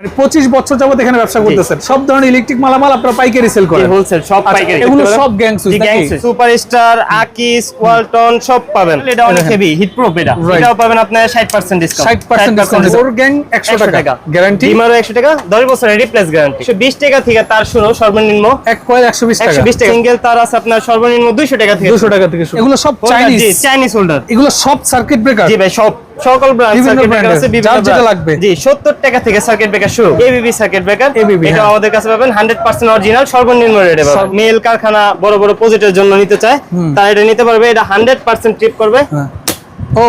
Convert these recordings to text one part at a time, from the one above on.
মানে পঁচিশ বছর যাবত এখানে ব্যবসা করতেছেন। সব ধরনের ইলেকট্রিক মালামাল আপনারা পাইকারি সেল করেন। হোলসেল সব আচ্ছা, পাইকারি। এগুলো সব গ্যাং সুইচ? সুপারস্টার আকিস ওয়ালটন সব পাবেন। এটা অনেক। হেভি হিট প্রুফ এটা। এটাও পাবেন আপনার 60% ডিসকাউন্ট ষাট পার্সেন্ট ডিসকাউন্ট ফোর গ্যাং একশো টাকা গ্যারান্টি ডিমারও 100 টাকা 10 বছরের রিপ্লেস গ্যারান্টি 120 টাকা থেকে তার শুরু সর্বনিম্ন। এক কয়েল একশো বিশ টাকা। 120 টাকা। সিঙ্গেল তার আছে আপনার সর্বনিম্ন 200 টাকা থেকে দুশো টাকা থেকে শুরু। এগুলো সব চাইনিজ চাইনিজ হোল্ডার এগুলো সব সার্কিট ব্রেকার জি ভাই সব। সকল যেটা লাগবে। জি 70 টাকা থেকে সার্কিট ব্রেকার শুরু। এবিবি সার্কিট ব্রেকার এটা হ্যাঁ। আমাদের কাছে পাবেন 100% অরিজিনাল সর্বনিম্ন রেটে পাবেন। মেল কারখানা বড় বড় প্রজেক্টের জন্য নিতে চায় তারা এটা নিতে পারবে। এটা 100% ট্রিপ করবে। হ্যাঁ। ও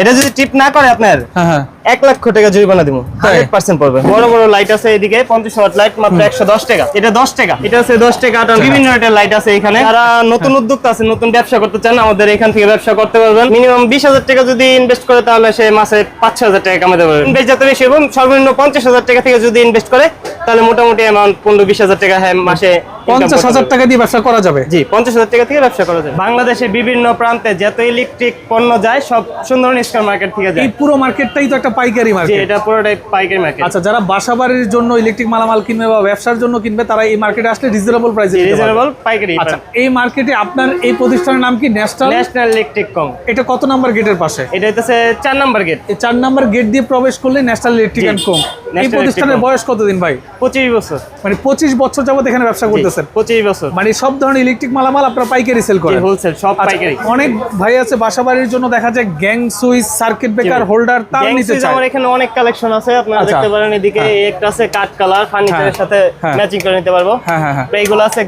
এটা যদি ট্রিপ না করে আপনার হ্যাঁ হ্যাঁ। এক লক্ষ টাকা জরিমানা দিব। তাই? হান্ড্রেড পার্সেন্ট পড়বে। বড় বড় লাইট আছে এদিকে পঞ্চাশ ওয়াট লাইট মাত্র একশো দশ টাকা। এটা দশ টাকা। এটা আছে দশ টাকা আটান্ন বিভিন্ন রেটের লাইট আছে এখানে। যারা নতুন উদ্যোক্তা আছে নতুন ব্যবসা করতে চান আমাদের এখান থেকে ব্যবসা করতে পারবেন। মিনিমাম বিশ হাজার টাকা যদি ইনভেস্ট করে তাহলে সে মাসে পাঁচ ছ হাজার টাকা কামাতে পারবে। ইনভেস্ট যত বেশি এবং সর্বনিম্ন পঞ্চাশ হাজার টাকা থেকে যদি ইনভেস্ট করে তাহলে মোটামুটি অ্যামাউন্ট পনেরো বিশ হাজার টাকা হ্যাঁ মাসে পঞ্চাশ হাজার টাকা দিয়ে ব্যবসা করা যাবে? জি পঞ্চাশ হাজার টাকা থেকে ব্যবসা করা যাবে। বাংলাদেশের বিভিন্ন প্রান্তে যত ইলেকট্রিক পণ্য যায় সব সুন্দর স্কয়ার মার্কেট থেকে এই যায় পুরো মার্কেটটাই তো একটা পাইকারি মার্কেট এটা পুরোটাই পাইকারি মার্কেট আচ্ছা যারা বাসা বাড়ির জন্য ইলেকট্রিক মালামাল কিনবে বা ব্যবসার জন্য কিনবে তারা এই মার্কেটে আসলে রিজনেবল প্রাইসে রিজনেবল পাইকারি আচ্ছা এই মার্কেটে আপনার এই প্রতিষ্ঠানের নাম কি? ন্যাশনাল ন্যাশনাল ইলেকট্রিক কম এটা কত নাম্বার গেটের পাশে? এটা হচ্ছে চার নাম্বার গেট এই চার নাম্বার গেট দিয়ে প্রবেশ করলে ন্যাশনাল ইলেকট্রিক অ্যান্ড কম এই প্রতিষ্ঠানের বয়স কতদিন ভাই? পঁচিশ বছর। মানে পঁচিশ বছর যাবত এখানে ব্যবসা করতেছেন? পঁচিশ বছর। মানে সব ধরনের ইলেকট্রিক মালামাল আপনারা পাইকারি সেল করেন। হোলসেল সব আচ্ছা, পাইকারি। অনেক ভাই আছে বাসা বাড়ির জন্য দেখা যায় gang switch circuit breaker holder তার নিতে চায় আমার এখানে অনেক কালেকশন আছে আপনারা আচ্ছা। দেখতে পারেন এদিকে হ্যাঁ। একটা আছে কাঠ কালার ফার্নিচারের। সাথে। ম্যাচিং করে নিতে পারব। হ্যাঁ হ্যাঁ এইগুলো আছে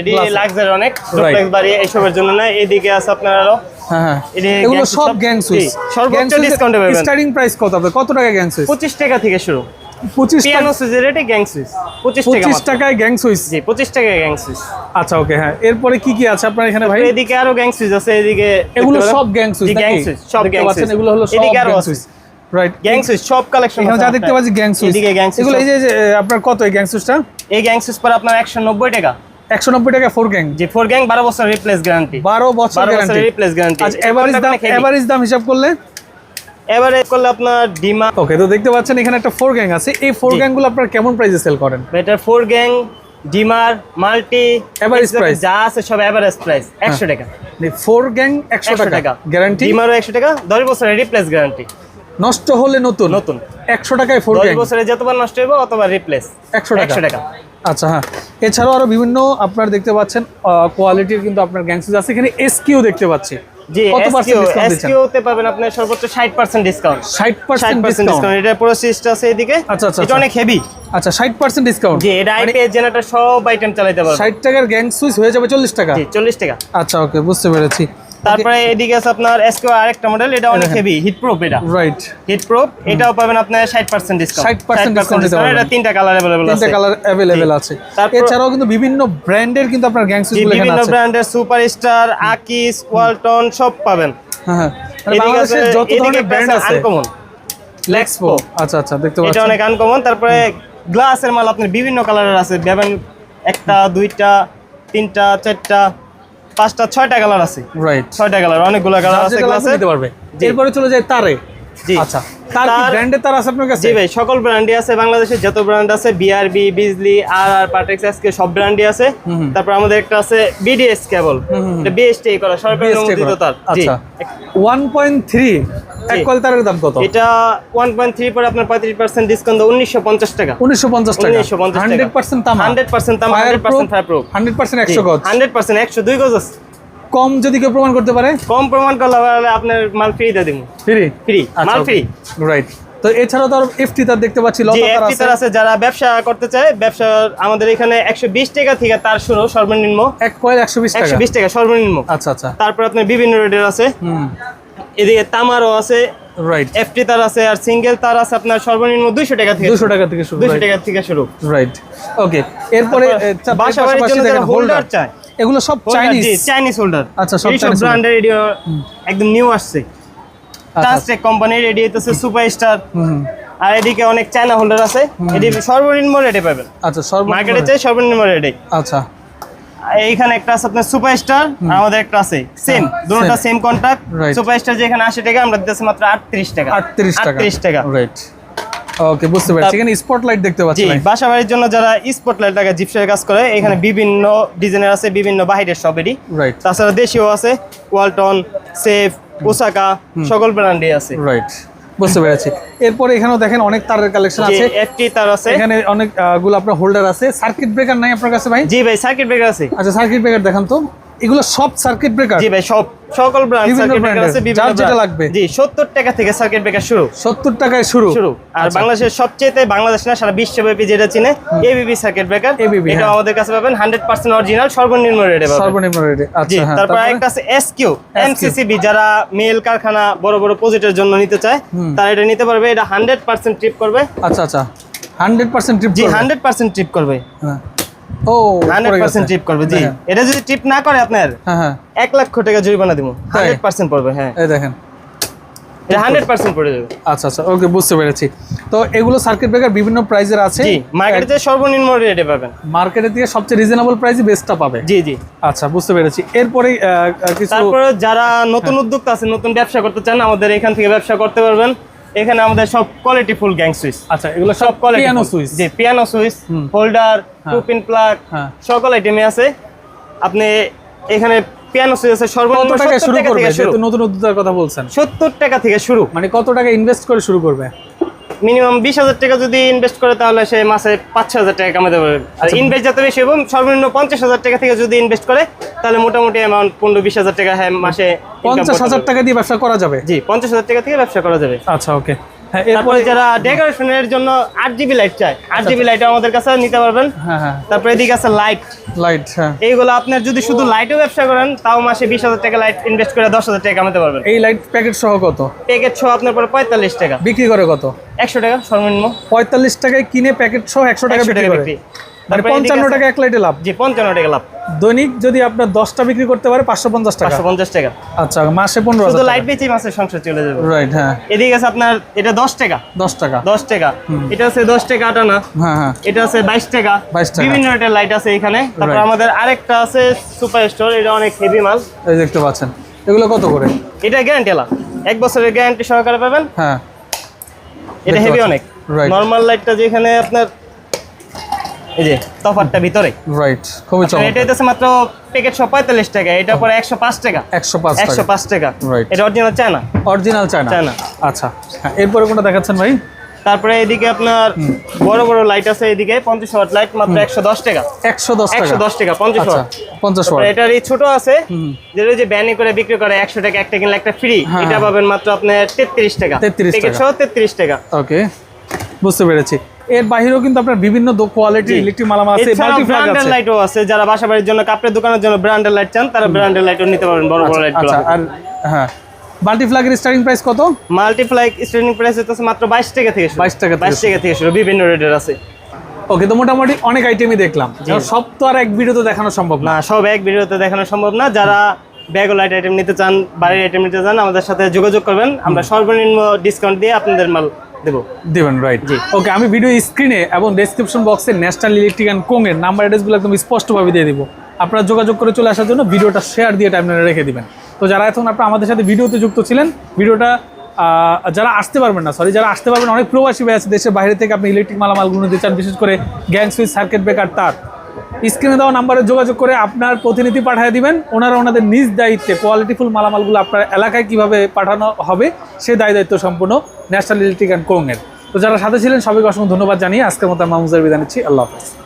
এডি Glass-এর। লাক্সারি অনেক ডুপ্লেক্স বাড়ি এইসবের জন্য না এদিকে আছে আপনার আরও। এটি এগুলো সব গ্যাং সুইচ সর্বোচ্চ discount পাবেন। স্টার্টিং প্রাইস কত আপনার কত টাকা গ্যাং সুইচ পঁচিশ টাকা থেকে শুরু। সুইচের রেটে গ্যাং সুইচ টাকা। টাকায় গ্যাং সুইচ জি পঁচিশ টাকা গ্যাং সুইচ আচ্ছা ওকে হ্যাঁ। এরপরে কি কি আছে আপনার এখানে ভাই? এদিকে আরও গ্যাং সুইচ আছে এদিকে এগুলো। সব গ্যাং সুইচ গ্যাং সুইচ সব গ্যাং সুইচ এগুলো হলো সব gang switch right gang switch সব কালেকশন এখানে যা দেখতে পাচ্ছি গ্যাং সুইচ এদিকে গ্যাং সুইচ এগুলো এই যে আপনার কত এই গ্যাং সুইচটা এই গ্যাং সুইচ পর আপনার একশো নব্বই টাকা। একশো নব্বই টাকা ফোর গ্যাং যে ফোর গ্যাং বারো বছর রিপ্লেস গ্যারান্টি বারো বছর গ্যারান্টি রিপ্লেস গ্যারান্টি আচ্ছা এভারেজ দাম এভারেজ দাম হিসাব করলে? এবারে করলে আপনার ডিমা ওকে তো দেখতে পাচ্ছেন এখানে একটা ফোর গ্যাং আছে। এই ফোর জি। গ্যাংগুলো আপনারা কেমন প্রাইসে সেল করেন? এটা four gang dimmer multi Average price। যা আছে সব এভারেজ প্রাইস একশো টাকা। ফোর গ্যাং একশো একশো টাকা। টাকা। গ্যারান্টি ডিমারও একশো টাকা দশ বছরের রিপ্লেস গ্যারান্টি নষ্ট হলে নতুন? নতুন। একশো টাকায় ফোর দশ বছরে যতবার নষ্ট হবে অতবা রিপ্লেস একশো টাকা। একশো টাকা। আচ্ছা হ্যাঁ। এছাড়াও আরও বিভিন্ন আপনার দেখতে পাচ্ছেন কোয়ালিটির কিন্তু আপনার গ্যাংসুইচ আছে। এখানে এসকিউ দেখতে পাচ্ছি। জি কত পার্সেন্ট এসকিউ তে পাবেন আপনি সর্বোচ্চ 60% ডিসকাউন্ট 60% 60% ডিসকাউন্ট এটা পুরো সিস্টেম আছে এদিকে। আচ্ছা, আচ্ছা, এটা আচ্ছা। অনেক হেভি আচ্ছা 60% ডিসকাউন্ট জি এটা আইপিএস জেনারেটর সব আইটেম চালাতে পারবে। 60 টাকার গ্যাং সুইচ হয়ে যাবে 40 টাকা? জি 40 টাকা। আচ্ছা ওকে বুঝতে পেরেছি। তারপরে এদিকে আছে আপনার এসকিউ আরেকটা মডেল এটা অনেক হেভি হিট প্রুফ এটা রাইট হিট প্রুফ এটাও পাবেন আপনার 60% ডিসকাউন্ট 60% discount দিতে পারবেন। এটা তিনটা কালার अवेलेबल তিনটা আছে কালার অ্যাভেলেবেল আছে তারপর- এছাড়াও কিন্তু বিভিন্ন ব্র্যান্ডের কিন্তু আপনার গ্যাং জি, সুইচ গুলো এখানে বিভিন্ন আছে ব্র্যান্ডের সুপারস্টার আকিস ওয়ালটন সব পাবেন হ্যাঁ হ্যাঁ মানে এদিকে বাংলাদেশের আছে- যত এদিকে ধরনের একটা ব্র্যান্ড আছে আনকমন লেক্সপো আচ্ছা আচ্ছা দেখতে এটা পাচ্ছেন অনেক আনকমন তারপরে গ্লাসের মাল আপনার বিভিন্ন কালারের আছে বেবেন একটা দুইটা তিনটা চারটা পাঁচটা ছয়টা কালার আছে। রাইট ছয়টা কালার অনেকগুলো কালার আছে ক্লাসে নিতে পারবে। এরপরে চলে যায় তারে। জি। আচ্ছা তার কি ব্র্যান্ডে তার আছে আপনার কাছে? জি ভাই সকল ব্র্যান্ডই আছে। বাংলাদেশের যত ব্র্যান্ড আছে বিআরবি বিজলি আর আর পার্টেক্স এসকে সব ব্র্যান্ডই আছে। তারপর আমাদের একটা আছে বিডিএস কেবল এটা বিএসটি করা সরকারি অনুমোদিত। তার। আচ্ছা। 1.3 এক জি। কয়েল তারের দাম কত? এটা 1.3 পরে আপনার 35% ডিসকাউন্ট 1950 টাকা। 1950 টাকা? 1950 টাকা। 100% তামা 100% তামা, 100% fireproof। 100% 100 গজ? 100% 102 গজ আছে। কম যদি কেউ প্রমাণ করতে পারে? কম প্রমাণ করলে আপনার মাল ফ্রি দিয়ে দিব। ফ্রি ফ্রি মাল ফ্রি রাইট তো এছাড়াও তো এফটি তার দেখতে পাচ্ছি তার আছে। যারা ব্যবসা করতে চায় ব্যবসা আমাদের এখানে 120 টাকা থেকে তার শুরু সর্বনিম্ন। এক কয়েল 120 টাকা? 120 টাকা সর্বনিম্ন। আচ্ছা আচ্ছা। তারপর আপনার বিভিন্ন রেটের আছে। হুম। এদিকে তামারও আছে রাইট এফটি তার আছে আর সিঙ্গেল তার আছে আপনার সর্বনিম্ন 200 টাকা থেকে 200 টাকা থেকে শুরু 200 টাকা থেকে শুরু। রাইট ওকে এরপরে জন্য যারা হোল্ডার চায় এগুলো সব চাইনিজ চাইনিজ হোল্ডার আচ্ছা, সব Chinese ব্র্যান্ডের রেডিও একদম নিউ আসছে। টাচটেক কোম্পানির রেডি হইতেছে সুপারস্টার আর এদিকে অনেক চায়না হোল্ডার আছে। এটি সর্বনিম্ন রেটে পাবেন। আচ্ছা সর্ব মার্কেটে চাই সর্বনিম্ন রেটে আচ্ছা। এইখানে একটা আছে আপনার সুপারস্টার আমাদের একটা আছে সেম দুটোটা. Same contract. সুপারস্টার যেখানে 80 টাকা আমরা দিতেছি মাত্র 38 টাকা। 38 টাকা। 38 টাকা। রাইট ওকে বুঝতে পারছি। এখানে স্পটলাইট দেখতে পাচ্ছি ভাই। বাসা বাড়ির জন্য যারা স্পটলাইট লাগে জিপসের কাজ করে এখানে বিভিন্ন ডিজাইনের আছে বিভিন্ন বাহিরের সবেরই রাইট তাছাড়া দেশীয় আছে ওয়ালটন সেফ ওসাকা সকল ব্র্যান্ডে আছে। রাইট বুঝতে পেরেছি। এরপরে এখানেও দেখেন অনেক তারের কালেকশন আছে। একটি তার আছে। এখানে অনেকগুলো আপনার হোল্ডার আছে। সার্কিট ব্রেকার নাই আপনার কাছে ভাই? জি ভাই সার্কিট ব্রেকার আছে। আচ্ছা সার্কিট ব্রেকার দেখান তো। এগুলো সব সার্কিট ব্রেকার জি ভাই সব সকল ব্র্যান্ড সার্কিট ব্রেকার আছে বিভিন্ন যেটা। লাগবে। জি 70 টাকা থেকে সার্কিট ব্রেকার শুরু। সত্তর টাকায় শুরু। শুরু। আর আচ্ছা। বাংলাদেশের সবচেয়ে বাংলাদেশ না সারা বিশ্বব্যাপী যেটা চিনে এবিবি সার্কিট ব্রেকার এটা হ্যাঁ। আমাদের কাছে পাবেন 100% অরিজিনাল সর্বনিম্ন রেটে পাবেন। সর্বনিম্ন রেটে আচ্ছা হ্যাঁ তারপর? একটা আছে এসকিউ এমসিসিবি যারা মেল কারখানা বড় বড় প্রজেক্টের জন্য নিতে চায়। তারা এটা নিতে পারবে এটা 100% ট্রিপ করবে। আচ্ছা আচ্ছা। হান্ড্রেড পার্সেন্ট ট্রিপ জি 100% ট্রিপ করবে। ও হান্ড্রেড পড়ে গেছে। করবে জি। এটা যদি ট্রিপ না করে আপনার হ্যাঁ হ্যাঁ। এক লক্ষ টাকা জরিমানা দিব। তাই? হান্ড্রেড পার্সেন্ট পড়বে হ্যাঁ। এই দেখেন। এটা হান্ড্রেড পার্সেন্ট পড়ে যাবে। আচ্ছা আচ্ছা ওকে বুঝতে পেরেছি। তো এগুলো সার্কিট ব্রেকার বিভিন্ন প্রাইজের আছে। জি মার্কেটে সর্বনিম্ন রেটে পাবেন। মার্কেটের থেকে সবচেয়ে রিজনেবল প্রাইসে বেস্টটা পাবে। জি জি। আচ্ছা বুঝতে পেরেছি। এরপরে আহ, আহ, কিছু তারপরে যারা নতুন। উদ্যোক্তা আছে নতুন ব্যবসা করতে চান আমাদের এখান থেকে ব্যবসা করতে পারবেন। এখানে আমাদের সব কোয়ালিটি ফুল গ্যাং সুইচ আচ্ছা এগুলো সব কোয়ালিটি পিয়ানো সুইচ জি piano switch holder. Two pin plug হ্যাঁ। সকল আইটেমে আছে। আপনি এখানে পিয়ানো সুইচ আছে সর্বনিম্ন 70 শুরু টাকা করবে? নতুন উদ্যোক্তার কথা বলছেন। 70 টাকা থেকে শুরু। মানে কত টাকা ইনভেস্ট করে শুরু করবে? মিনিমাম বিশ হাজার টাকা যদি ইনভেস্ট করে তাহলে সে মাসে পাঁচ ছ হাজার টাকা কামাতে পারবে আর আচ্ছা। ইনভেস্ট যত বেশি এবং সর্বনিম্ন পঞ্চাশ হাজার টাকা থেকে যদি ইনভেস্ট করে তাহলে মোটামুটি অ্যামাউন্ট পনেরো বিশ হাজার টাকা হ্যাঁ মাসে পঞ্চাশ হাজার টাকা দিয়ে ব্যবসা করা যাবে? জি পঞ্চাশ হাজার টাকা থেকে ব্যবসা করা যাবে। আচ্ছা ওকে তারপরে যারা ডেকোরেশনের জন্য আট জিবি লাইট চায় আট জিবি লাইট আমাদের কাছে নিতে পারবেন। হ্যাঁ হ্যাঁ। তারপরে এদিকে আছে লাইট লাইট হ্যাঁ। এইগুলো আপনার যদি শুধু লাইটও ব্যবসা করেন তাও মাসে বিশ হাজার টাকা লাইট ইনভেস্ট করে দশ হাজার টাকা কামাতে পারবেন। এই লাইট প্যাকেট সহ কত? প্যাকেট ছ আপনার পরে পঁয়তাল্লিশ টাকা। বিক্রি করে কত? একশো টাকা সর্বনিম্ন। পঁয়তাল্লিশ টাকায় কিনে প্যাকেট সহ একশো টাকা 100 বিক্রি টাকা করে। বিক্রি। মানে পঞ্চান্ন টাকা এক লাইটে লাভ। জি পঞ্চান্ন টাকা লাভ। দৈনিক যদি আপনার দশটা বিক্রি করতে পারে পাঁচশো পঞ্চাশ টাকা। পাঁচশো পঞ্চাশ টাকা। আচ্ছা মাসে পনেরো শুধু লাইট বেচেই মাসের সংসার চলে যাবে। রাইট হ্যাঁ। এদিকে আছে আপনার এটা দশ টাকা। দশ টাকা। দশ টাকা। এটা আছে দশ টাকা আটানা হ্যাঁ হ্যাঁ। এটা আছে বাইশ টাকা। 22 টাকা। বিভিন্ন রেটের লাইট আছে এখানে। তারপর. আমাদের আরেকটা আছে সুপার স্টোর এটা অনেক হেভি মাল। এই দেখতে পাচ্ছেন। এগুলো কত করে? এটা গ্যারান্টি এলা এক বছরের গ্যারান্টি সহকারে পাবেন। হ্যাঁ। এটা হেভি অনেক. নর্মাল লাইটটা যেখানে আপনার এই যে তফাতটা ভিতরে। রাইট খুবই এটা চমৎকার মাত্র প্যাকেট সব পঁয়তাল্লিশ টাকা এটা পরে একশো পাঁচ টাকা। একশো পাঁচ একশো টাকা পাঁচ টাকা। Right. এটা original China? Original China. China. আচ্ছা হ্যাঁ এরপরে কোনটা দেখাচ্ছেন ভাই? তারপরে এদিকে আপনার বড় বড় লাইট আছে এদিকে পঞ্চাশ ওয়াট লাইট মাত্র একশো দশ টাকা। একশো দশ টাকা। একশো দশ টাকা পঞ্চাশ আচ্ছা ওয়াট পঞ্চাশ তারপরে ওয়াট এটার এই ছোট আছে। যেটা যে ব্যানে করে বিক্রি করে একশো টাকা একটা কিনলে একটা ফ্রি হ্যাঁ, এটা। পাবেন মাত্র আপনার তেত্রিশ টাকা। 33 টাকা। তেত্রিশ টাকা। ওকে বুঝতে পেরেছি। এর বাইরেও কিন্তু আপনার বিভিন্ন কোয়ালিটি ইলেকট্রিক মালামাল আছে এছাড়াও মাল্টি ফ্ল্যাগ আছে। লাইটও আছে যারা বাসা বাড়ির জন্য কাপড়ের দোকানের জন্য ব্র্যান্ডের লাইট চান তারা ব্র্যান্ডের লাইটও নিতে পারবেন বড় বড় লাইট আচ্ছা আর হ্যাঁ। মাল্টি ফ্ল্যাগের স্টার্টিং প্রাইস কত? মাল্টিপ্লাই স্ট্রেনিং প্রাইস হচ্ছে মাত্র বাইশ টাকা থেকে শুরু। 22 টাকা থেকে বাইশ টাকা থেকে শুরু বিভিন্ন রেটের আছে। ওকে তো মোটামুটি অনেক আইটেমই দেখলাম। সব তো আর এক ভিডিওতে দেখানো সম্ভব না। না সব এক ভিডিওতে দেখানো সম্ভব না। যারা ব্যাগ লাইট আইটেম নিতে চান বাড়ির আইটেম নিতে চান আমাদের সাথে যোগাযোগ করবেন। আমরা সর্বনিম্ন ডিসকাউন্ট দিয়ে আপনাদের মাল দেবো? দিবেন রাইট জি। ওকে আমি ভিডিও স্ক্রিনে এবং ডেসক্রিপশন বক্সে ন্যাশনাল ইলেকট্রিক অ্যান্ড কোং এর নাম্বার অ্যাড্রেসগুলো একদম স্পষ্টভাবে দিয়ে দিব। আপনারা যোগাযোগ করে চলে আসার জন্য ভিডিওটা শেয়ার দিয়ে টাইমলাইনে রেখে দিবেন। তো যারা এখন আপনারা আমাদের সাথে ভিডিওতে যুক্ত ছিলেন ভিডিওটা যারা আসতে পারবেন না সরি যারা আসতে পারবেন অনেক প্রবাসী ভাই আছে দেশের বাইরে থেকে আপনি ইলেকট্রিক মালামালগুলো নিতে চান বিশেষ করে গ্যাং সুইচ সার্কিট ব্রেকার তার। স্ক্রিনে দেওয়া নাম্বারে যোগাযোগ করে আপনার প্রতিনিধি পাঠিয়ে দিবেন। ওনারা ওনাদের নিজ দায়িত্বে কোয়ালিটিফুল মালামালগুলো আপনার এলাকায় কীভাবে পাঠানো হবে, সে দায় দায়িত্ব সম্পূর্ণ ন্যাশনাল ইলেকট্রিক অ্যান্ড কোং এর তো যারা সাথে ছিলেন, সবাইকে অসংখ্য ধন্যবাদ জানিয়ে আজকের মতো মামুজার বিদায় নিচ্ছি। আল্লাহ হাফেজ।